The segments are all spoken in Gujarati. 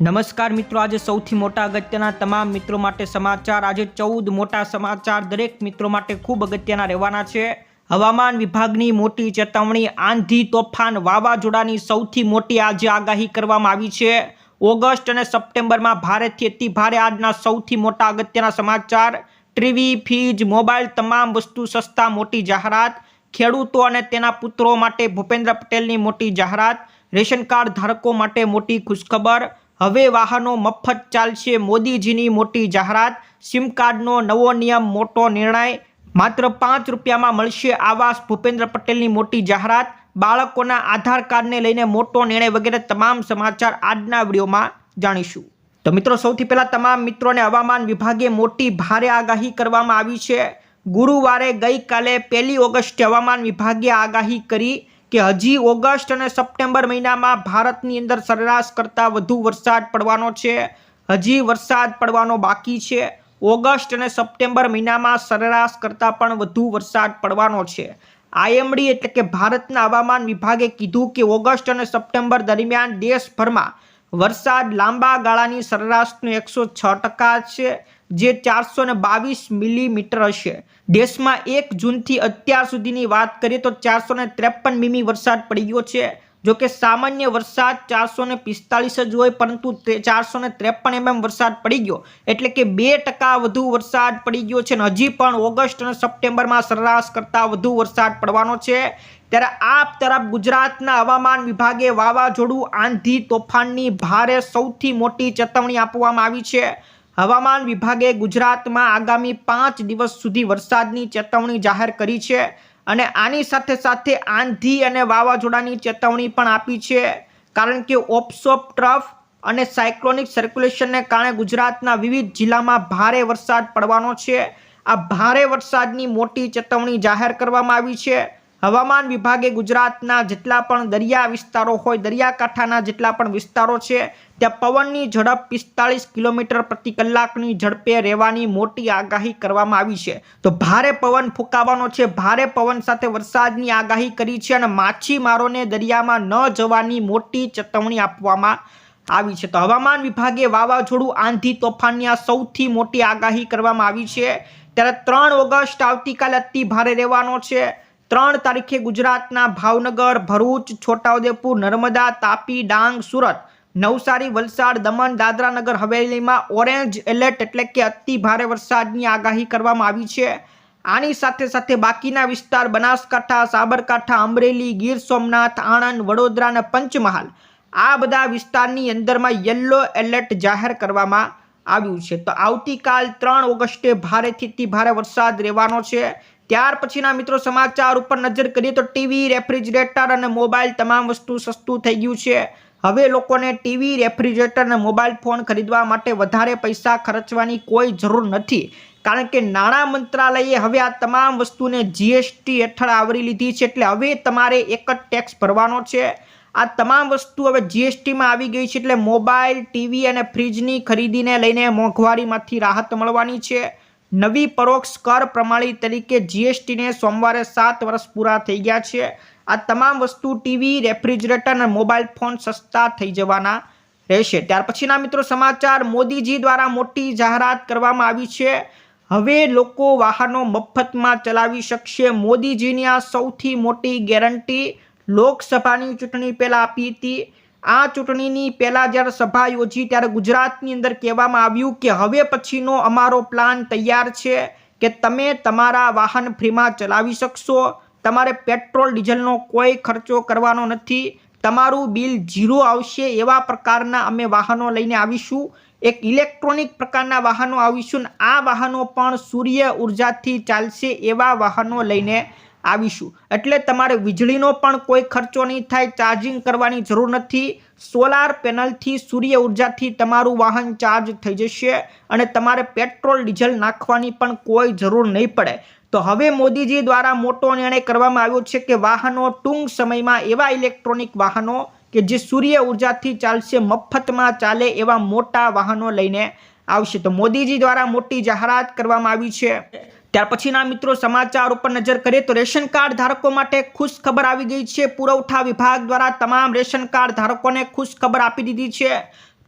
નમસ્કાર મિત્રો, આજે સૌથી મોટા અગત્યના તમામ મિત્રો માટે સમાચાર. આજે ચૌદ મોટા સમાચાર. દરેક મિત્રો માટે ખૂબ અગત્યના રહેવાના છે. હવામાન વિભાગની મોટી ચેતવણી, આંધી, તોફાન, વાવાઝોડાની સૌથી મોટી આજે આગાહી કરવામાં આવી છે. ઓગસ્ટ અને સપ્ટેમ્બરમાં ભારેથી અતિ ભારે આજના સૌથી મોટા અગત્યના સમાચાર. ટીવી, ફ્રીજ, મોબાઈલ તમામ વસ્તુ સસ્તા, મોટી જાહેરાત. ખેડૂતો અને તેના પુત્રો માટે ભૂપેન્દ્ર પટેલની મોટી જાહેરાત. રેશન કાર્ડ ધારકો માટે મોટી ખુશખબર. હવે વાહનો મફત ચાલશે. મોદીજીની મોટી જાહેરાત. સિમ કાર્ડનો નવો નિયમ, મોટો નિર્ણય. માત્ર પાંચ રૂપિયામાં મળશે આવાસ. ભૂપેન્દ્ર પટેલની મોટી જાહેરાત. બાળકોના આધાર કાર્ડને લઈને મોટો નિર્ણય વગેરે તમામ સમાચાર આજના વિડીયોમાં જાણીશું. તો મિત્રો, સૌથી પહેલાં તમામ મિત્રોને હવામાન વિભાગે મોટી ભારે આગાહી કરવામાં આવી છે. ગુરુવારે ગઈકાલે પહેલી ઓગસ્ટે હવામાન વિભાગે આગાહી કરી. કે હજી ઓગસ્ટ અને સપ્ટેમ્બર મહિનામાં ભારતની અંદર સરેરાશ કરતાં વધુ વરસાદ પડવાનો છે. હજી વરસાદ પડવાનો બાકી છે. ઓગસ્ટ અને સપ્ટેમ્બર મહિનામાં સરેરાશ કરતાં પણ વધુ વરસાદ પડવાનો છે. આઈએમડી એટલે કે ભારતના હવામાન વિભાગે કીધું કે ઓગસ્ટ અને સપ્ટેમ્બર દરમિયાન દેશભરમાં વરસાદ લાંબા ગાળાની સરેરાશનું એકસો છ ટકા છે. જે ચારસો ને બાવીસ મિલીમીટર હશે. દેશમાં એક જૂનથી અત્યાર સુધીની વાત કરીએ તો ચારસો ને ત્રેપન મીમી વરસાદ પડી ગયો છે. જો કે સામાન્ય વરસાદ ચારસો ને પિસ્તાલીસ જ હોય, પરંતુ ચારસો ને ત્રેપન એમએમ વરસાદ પડી ગયો. એટલે કે બે ટકા વધુ વરસાદ પડી ગયો છે અને હજી પણ ઓગસ્ટ અને સપ્ટેમ્બરમાં સરેરાશ કરતાં વધુ વરસાદ પડવાનો છે. ત્યારે આ તરફ ગુજરાતના હવામાન વિભાગે વાવાઝોડું, આંધી તોફાનની ભારે સૌથી મોટી ચેતવણી આપવામાં આવી છે. હવામાન વિભાગે ગુજરાતમાં આગામી પાંચ દિવસ સુધી વરસાદની ચેતવણી જાહેર કરી છે અને આની સાથે સાથે આંધી અને વાવાઝોડાની ચેતવણી પણ આપી છે. કારણ કે ઓપસોપ ટ્રફ અને સાયક્લોનિક સર્ક્યુલેશનને કારણે ગુજરાતના વિવિધ જિલ્લામાં ભારે વરસાદ પડવાનો છે. આ ભારે વરસાદની મોટી ચેતવણી જાહેર કરવામાં આવી છે. હવામાન વિભાગે ગુજરાતના જેટલા પણ દરિયા વિસ્તારો હોય, દરિયાકાંઠાના જેટલા પણ વિસ્તારો છે, ત્યાં પવનની ઝડપ પિસ્તાળીસ કિલોમીટર પ્રતિ કલાકની ઝડપે રહેવાની મોટી આગાહી કરવામાં આવી છે. તો ભારે પવન ફૂંકાવાનો છે. ભારે પવન સાથે વરસાદની આગાહી કરી છે અને માછીમારોને દરિયામાં ન જવાની મોટી ચેતવણી આપવામાં આવી છે. તો હવામાન વિભાગે વાવાઝોડું, આંધી તોફાનની આ સૌથી મોટી આગાહી કરવામાં આવી છે. ત્યારે ત્રણ ઓગસ્ટ આવતીકાલે અતિ ભારે રહેવાનો છે. ત્રણ તારીખે ગુજરાતના ભાવનગર, ભરૂચ, છોટાઉદેપુર, નર્મદા, તાપી, ડાંગ, સુરત, નવસારી, વલસાડ, દમણ દાદરાનગર હવેલીમાં ઓરેન્જ એલર્ટ એટલે કે અતિ ભારે વરસાદની આગાહી કરવામાં આવી છે. આની સાથે સાથે બાકીના વિસ્તાર બનાસકાંઠા, સાબરકાંઠા, અમરેલી, ગીર સોમનાથ, આણંદ, વડોદરા અને પંચમહાલ આ બધા વિસ્તારની અંદરમાં યલો એલર્ટ જાહેર કરવામાં આવ્યું છે. તો આવતીકાલ ત્રણ ઓગસ્ટે ભારેથી ભારે વરસાદ રહેવાનો છે. ત્યાર પછીના મિત્રો સમાચાર ઉપર નજર કરીએ તો ટીવી, રેફ્રિજરેટર અને મોબાઈલ તમામ વસ્તુ સસ્તું થઈ ગયું છે. હવે લોકોને ટીવી, રેફ્રિજરેટર અને મોબાઈલ ફોન ખરીદવા માટે વધારે પૈસા ખર્ચવાની કોઈ જરૂર નથી. કારણ કે નાણાં મંત્રાલયે હવે આ તમામ વસ્તુને જીએસટી હેઠળ આવરી લીધી છે એટલે હવે તમારે એક જ ટેક્સ ભરવાનો છે. આ તમામ વસ્તુ હવે જીએસટીમાં આવી ગઈ છે એટલે મોબાઈલ, ટીવી અને ફ્રીજની ખરીદીને લઈને મોંઘવારીમાંથી રાહત મળવાની છે. નવી પરોક્ષ કર પ્રણાલી તરીકે જીએસટીને સોમવારે સાત વર્ષ પૂરા થઈ ગયા છે. આ તમામ વસ્તુ ટીવી રેફ્રિજરેટર અને મોબાઈલ ફોન સસ્તા થઈ જવાના રહેશે. ત્યાર પછીના મિત્રો સમાચાર, મોદીજી દ્વારા મોટી જાહેરાત કરવામાં આવી છે. હવે લોકો વાહનો મફતમાં ચલાવી શકશે. મોદીજીની આ સૌથી મોટી ગેરંટી લોકસભાની ચૂંટણી પહેલાં આપી હતી. આ ચૂંટણીની પહેલાં જ્યારે સભા યોજી ત્યારે ગુજરાતની અંદર કહેવામાં આવ્યું કે હવે પછીનો અમારો પ્લાન તૈયાર છે કે તમે તમારા વાહન ફ્રીમાં ચલાવી શકશો. તમારે પેટ્રોલ, ડીઝલનો કોઈ ખર્ચો કરવાનો નથી. તમારું બિલ ઝીરો આવશે એવા પ્રકારના અમે વાહનો લઈને આવીશું. એક ઇલેક્ટ્રોનિક પ્રકારના વાહનો આવીશું આ વાહનો પણ સૂર્ય ઉર્જાથી ચાલશે એવા વાહનો લઈને આવીશું. એટલે તમારે વીજળીનો પણ કોઈ ખર્ચો નહીં થાય ચાર્જિંગ કરવાની જરૂર નથી. સોલાર પેનલથી સૂર્ય ઉર્જાથી તમારું વાહન ચાર્જ થઈ જશે અને તમારે પેટ્રોલ ડીઝલ નાખવાની પણ કોઈ જરૂર નહીં પડે. તો હવે મોદીજી દ્વારા મોટો નિર્ણય કરવામાં આવ્યો છે કે વાહનો ટૂંક સમયમાં એવા ઇલેક્ટ્રોનિક વાહનો કે જે સૂર્ય ઉર્જાથી ચાલશે, મફતમાં ચાલે એવા મોટા વાહનો લઈને આવશે. તો મોદીજી દ્વારા મોટી જાહેરાત કરવામાં આવી છે. ત્યાર પછીના મિત્રો સમાચાર ઉપર નજર કરીએ તો રેશન કાર્ડ ધારકો માટે ખુશ ખબર આવી ગઈ છે. પુરવઠા વિભાગ દ્વારા તમામ રેશન કાર્ડ ધારકોને ખુશ ખબર આપી દીધી છે.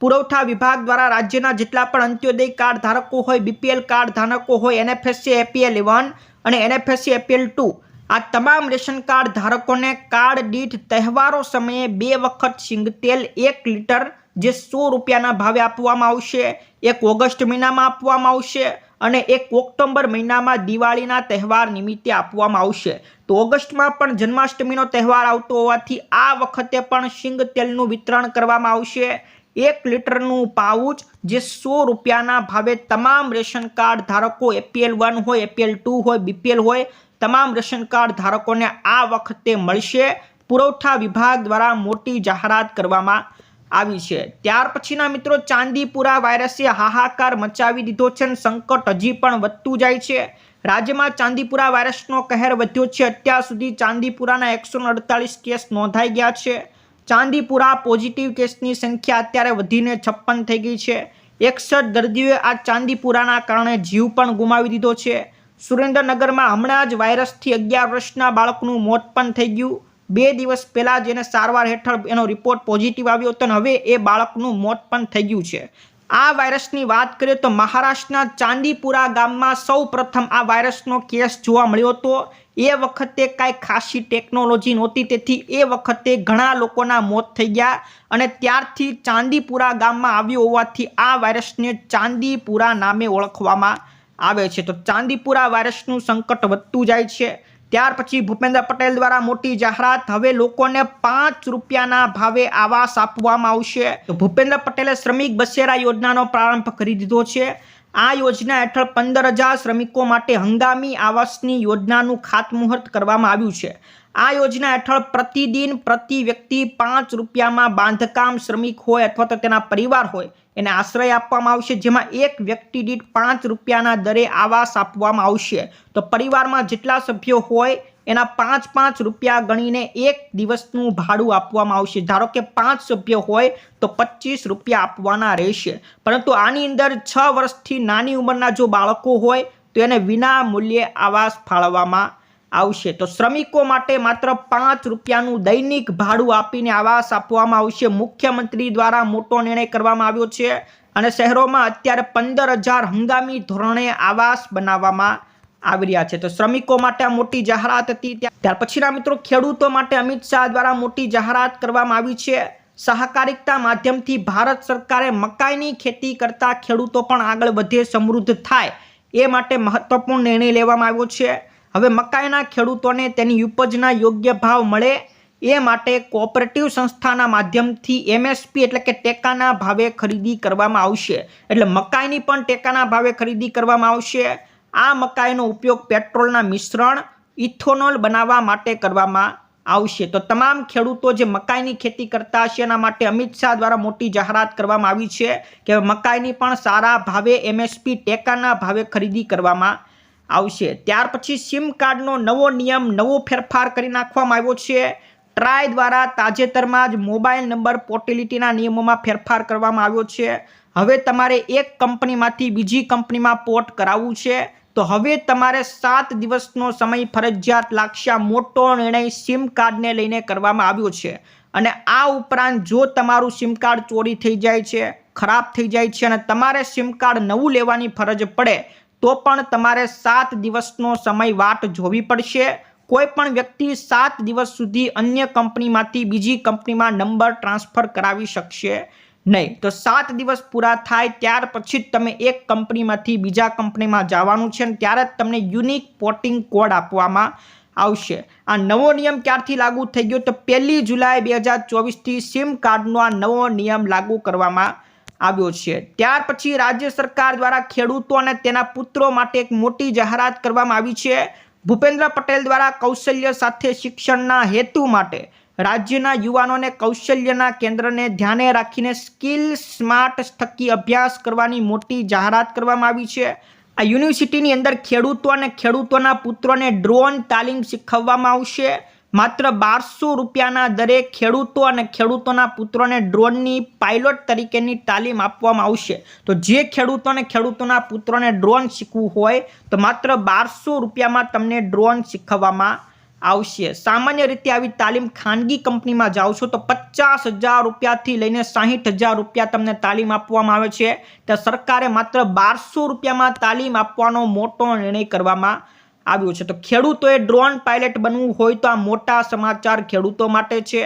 પુરવઠા વિભાગ દ્વારા રાજ્યના જેટલા પણ અંત્યોદય કાર્ડ ધારકો હોય, બીપીએલ કાર્ડ ધારકો હોય, એનએફએસસી, એપીએલ વન અને એનએફએસસી, એપીએલ ટુ, આ તમામ રેશન કાર્ડ ધારકોને કાર્ડ દીઠ તહેવારો સમયે બે વખત સિંગતેલ એક લીટર જે સો રૂપિયાના ભાવે આપવામાં આવશે. એક ઓગસ્ટ મહિનામાં આપવામાં આવશે. અને એક ઓક્ટોબર મહિનામાં દિવાળીના તહેવાર નિમિત્તે આપવામાં આવશે. તો ઓગસ્ટમાં પણ જન્માષ્ટમીનો તહેવાર આવતો હોવાથી આ વખતે પણ સિંગ તેલનું વિતરણ કરવામાં આવશે. એક લીટરનું પાઉચ જે સો રૂપિયાના ભાવે તમામ રેશન કાર્ડ ધારકો એપીએલ વન હોય, એપીએલ ટુ હોય, બીપીએલ હોય, તમામ રેશન કાર્ડ ધારકોને આ વખતે મળશે. પુરવઠા વિભાગ દ્વારા મોટી જાહેરાત કરવામાં આવી છે. ત્યાર પછીના મિત્રો, ચાંદીપુરા વાયરસે હાહાકાર મચાવી દીધો છે અને સંકટ હજી પણ વધતું જાય છે. રાજ્યમાં ચાંદીપુરા વાયરસનો કહેર વધ્યો છે. અત્યાર સુધી ચાંદીપુરાના એકસો કેસ નોંધાઈ ગયા છે. ચાંદીપુરા પોઝિટિવ કેસની સંખ્યા અત્યારે વધીને છપ્પન થઈ ગઈ છે. એકસઠ દર્દીઓએ આ ચાંદીપુરાના કારણે જીવ પણ ગુમાવી દીધો છે. સુરેન્દ્રનગરમાં હમણાં જ વાયરસથી અગિયાર વર્ષના બાળકનું મોત પણ થઈ ગયું. બે દિવસ પહેલાં જેને સારવાર હેઠળ એનો રિપોર્ટ પોઝિટિવ આવ્યો હતો અને હવે એ બાળકનું મોત પણ થઈ ગયું છે. આ વાયરસની વાત કરીએ તો મહારાષ્ટ્રના ચાંદીપુરા ગામમાં સૌ પ્રથમ આ વાયરસનો કેસ જોવા મળ્યો હતો. એ વખતે કાંઈ ખાસી ટેકનોલોજી નહોતી, તેથી એ વખતે ઘણા લોકોના મોત થઈ ગયા અને ત્યારથી ચાંદીપુરા ગામમાં આવ્યો હોવાથી આ વાયરસને ચાંદીપુરા નામે ઓળખવામાં આવે છે. તો ચાંદીપુરા વાયરસનું સંકટ વધતું જાય છે. ત્યાર પછી ભૂપેન્દ્ર પટેલ દ્વારા મોટી જાહેરાત. હવે લોકોને પાંચ રૂપિયાના ભાવે આવાસ આપવામાં આવશે. તો ભૂપેન્દ્ર પટેલે શ્રમિક બસેરા યોજનાનો પ્રારંભ કરી દીધો છે. આ યોજના હેઠળ પંદર હજાર શ્રમિકો માટે હંગામી આવાસની યોજનાનું ખાતમુહૂર્ત કરવામાં આવ્યું છે. આ યોજના હેઠળ પ્રતિદિન પ્રતિ વ્યક્તિ પાંચ રૂપિયામાં બાંધકામ શ્રમિક હોય અથવા તો તેના પરિવાર હોય એને આશ્રય આપવામાં આવશે, જેમાં એક વ્યક્તિ દીઠ પાંચ રૂપિયાના દરે આવાસ આપવામાં આવશે. તો પરિવારમાં જેટલા સભ્યો હોય, એના પાંચ પાંચ રૂપિયા ગણીને એક દિવસનું ભાડું આપવામાં આવશે. ધારો કે પાંચ સભ્ય હોય, તો પચીસ રૂપિયા આપવાના રહેશે. પરંતુ આની અંદર છ વર્ષથી નાની ઉંમરના જો બાળકો હોય, તો એને વિના મૂલ્યે આવાસ ફાળવવામાં આવશે. તો શ્રમિકો માટે માત્ર પાંચ રૂપિયાનું દૈનિક ભાડું આપીને આવાસ આપવામાં આવશે. મુખ્યમંત્રી દ્વારા મોટો નિર્ણય કરવામાં આવ્યો છે અને શહેરોમાં અત્યારે પંદર હજાર હંગામી ધોરણે આવાસ બનાવવામાં આવી રહ્યા છે. તો શ્રમિકો માટે આ મોટી જાહેરાત હતી. ત્યાર પછીના મિત્રો, ખેડૂતો માટે અમિત શાહ દ્વારા મોટી જાહેરાત કરવામાં આવી છે. સહકારિતા માધ્યમથી ભારત સરકારે મકાઈની ખેતી કરતા ખેડૂતો પણ આગળ વધે સમૃદ્ધ થાય એ માટે મહત્વપૂર્ણ નિર્ણય લેવામાં આવ્યો છે. હવે મકાઈના ખેડૂતોને તેની ઉપજના યોગ્ય ભાવ મળે એ માટે કોઓપરેટિવ સંસ્થાના માધ્યમથી એમએસપી એટલે કે ટેકાના ભાવે ખરીદી કરવામાં આવશે. એટલે મકાઈની પણ ટેકાના ભાવે ખરીદી કરવામાં આવશે. આ મકાઈનો ઉપયોગ પેટ્રોલના મિશ્રણ, ઇથોનોલ બનાવવા માટે કરવામાં આવશે. તો તમામ ખેડૂતો જે મકાઈની ખેતી કરતા હશે એના માટે અમિત શાહ દ્વારા મોટી જાહેરાત કરવામાં આવી છે કે મકાઈની પણ સારા ભાવે એમએસપી ટેકાના ભાવે ખરીદી કરવામાં આવશે. ત્યાર પછી સિમ કાર્ડનો નવો નિયમ, નવો ફેરફાર કરી નાખવામાં આવ્યો છે. ટ્રાય દ્વારા તાજેતરમાં જ મોબાઈલ નંબર પોર્ટેલિટીના નિયમોમાં ફેરફાર કરવામાં આવ્યો છે. હવે તમારે એક કંપનીમાંથી બીજી કંપનીમાં પોર્ટ કરાવવું છે. તો હવે તમારે સાત દિવસનો સમય ફરજિયાત લાગશે મોટો નિર્ણય સિમ કાર્ડને લઈને કરવામાં આવ્યો છે. અને આ ઉપરાંત જો તમારું સિમ કાર્ડ ચોરી થઈ જાય છે, ખરાબ થઈ જાય છે અને તમારે સિમ કાર્ડ નવું લેવાની ફરજ પડે તો પણ તમારે સાત દિવસનો સમય વાટ જોવી પડશે. કોઈ પણ વ્યક્તિ સાત દિવસ સુધી અન્ય કંપનીમાંથી બીજી કંપનીમાં નંબર ટ્રાન્સફર કરાવી શકશે નહીં. તો સાત દિવસ પૂરા થાય ત્યાર પછી જ તમે એક કંપનીમાંથી બીજા કંપનીમાં જવાનું છે અને ત્યારે જ તમને યુનિક પોર્ટિંગ કોડ આપવામાં આવશે. આ નવો નિયમ ક્યારથી લાગુ થઈ ગયો? તો પહેલી જુલાઈ બે હજાર ચોવીસથી સિમ કાર્ડનો આ નવો નિયમ લાગુ કરવામાં આવ્યો છે. ત્યાર પછી રાજ્ય સરકાર દ્વારા ખેડૂતો અને તેના પુત્રો માટે એક મોટી જાહેરાત કરવામાં આવી છે. ભૂપેન્દ્ર પટેલ દ્વારા કૌશલ્ય સાથે શિક્ષણના હેતુ માટે રાજ્યના યુવાનોને કૌશલ્યના કેન્દ્રને ધ્યાને રાખીને સ્કિલ સ્માર્ટ થકી અભ્યાસ કરવાની મોટી જાહેરાત કરવામાં આવી છે. આ યુનિવર્સિટીની અંદર ખેડૂતો અને ખેડૂતોના પુત્રોને ડ્રોન તાલીમ શીખવવામાં આવશે. માત્ર બારસો રૂપિયાના દરે ખેડૂતો અને ખેડૂતોના પુત્રોને ડ્રોનની પાયલોટ તરીકેની તાલીમ આપવામાં આવશે. તો જે ખેડૂતો અને ખેડૂતોના પુત્રોને ડ્રોન શીખવું હોય, તો માત્ર બારસો રૂપિયામાં તમને ડ્રોન શીખવવામાં આવશે. સામાન્ય રીતે આવી તાલીમ ખાનગી કંપનીમાં જાઓ છો, તો પચાસ હજાર રૂપિયાથી લઈને સાહીઠ હજાર રૂપિયા તમને તાલીમ આપવામાં આવે છે. તો સરકારે માત્ર બારસો રૂપિયામાં તાલીમ આપવાનો મોટો નિર્ણય કરવામાં આવ્યો છે. તો ખેડૂતોએ ડ્રોન પાયલટ બનવું હોય તો આ મોટા સમાચાર ખેડૂતો માટે છે.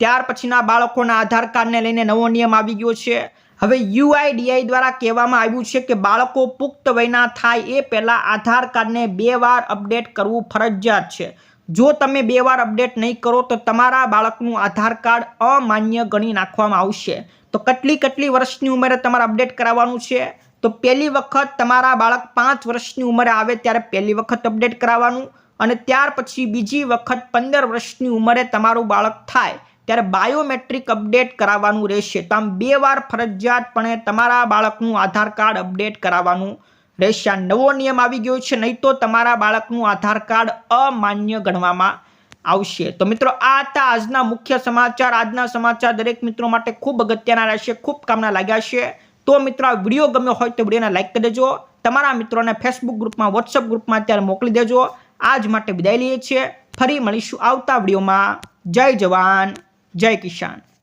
ત્યાર પછીના બાળકોના આધાર કાર્ડને લઈને નવો નિયમ આવી ગયો છે. હવે યુઆઈડીઆઈ દ્વારા કહેવામાં આવ્યું છે કે બાળકો પુખ્ત વયના થાય એ પહેલાં આધાર કાર્ડને બે વાર અપડેટ કરવું ફરજિયાત છે. જો તમે બે વાર અપડેટ નહીં કરો તો તમારા બાળકનું આધાર કાર્ડ અમાન્ય ગણી નાખવામાં આવશે. તો કેટલી કેટલી વર્ષની ઉંમરે તમારે અપડેટ કરાવવાનું છે? તો પહેલી વખત તમારા બાળક પાંચ વર્ષની ઉંમરે આવે ત્યારે પહેલી વખત અપડેટ કરાવવાનું અને ત્યાર પછી બીજી વખત પંદર વર્ષની ઉંમરે તમારું બાળક થાય ત્યારે બાયોમેટ્રિક અપડેટ કરાવવાનું રહેશે. તો આમ બે વાર ફરજિયાતપણે તમારા બાળકનું આધાર કાર્ડ અપડેટ કરાવવાનું રહેશે. આ નવો નિયમ આવી ગયો છે, નહીં તો તમારા બાળકનું આધાર કાર્ડ અમાન્ય ગણવામાં આવશે. તો મિત્રો, આ હતા આજના મુખ્ય સમાચાર. આજના સમાચાર દરેક મિત્રો માટે ખૂબ અગત્યના રહેશે. ખૂબ કામના લાગ્યા છે. તો મિત્રો, આ વીડિયો ગમ્યો હોય તો વિડીયોને લાઇક કરી દેજો. તમારા મિત્રોને ફેસબુક ગ્રુપમાં વોટ્સઅપ ગ્રુપમાં અત્યારે મોકલી દેજો. આજ માટે વિદાય લઈએ છીએ. ફરી મળીશું આવતા વિડીયોમાં. જય જવાન, જય કિસાન.